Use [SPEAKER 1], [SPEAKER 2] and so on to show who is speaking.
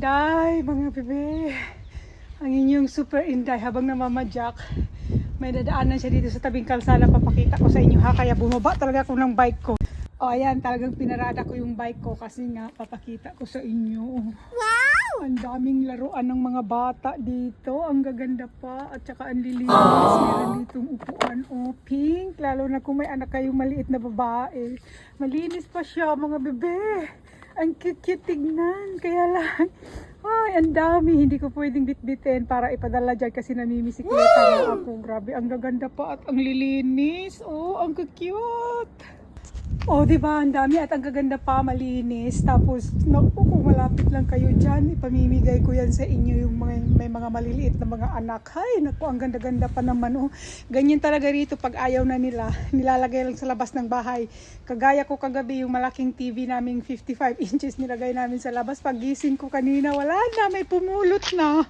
[SPEAKER 1] Inday, mga bebe. Ang inyong super Inday habang namamadyak. May dadaanan siya dito sa tabing kalsada. Papakita ko sa inyo ha. Kaya bumaba talaga ako ng bike ko. O ayan, talagang pinarada ko yung bike ko kasi nga papakita ko sa inyo. Wow! Ang daming laruan ng mga bata dito. Ang gaganda pa at saka ang lilinis. Meron ditong upuan o pink. Lalo na kung may anak kayong maliit na babae. Malinis pa siya mga bebe. Ang cute-cute tignan. Kaya lang, ay, ang dami. Hindi ko pwedeng bitbitin para ipadala dyan kasi namimisikleta na ako. Grabe, ang gaganda pa at ang lilinis. Oh, ang cute. Oh, di ba? Ang dami at ang gaganda pa, malinis. Tapos, naku, kung malapit lang kayo dyan, ipamimigay ko yan sa inyo yung mga, may mga maliliit na mga anak. Hay, naku, ang ganda-ganda pa naman. Oh. Ganyan talaga rito pag ayaw na nila. Nilalagay lang sa labas ng bahay. Kagaya ko kagabi, yung malaking TV naming 55 inches nilagay namin sa labas. Pag gising ko kanina, wala na, may pumulot na.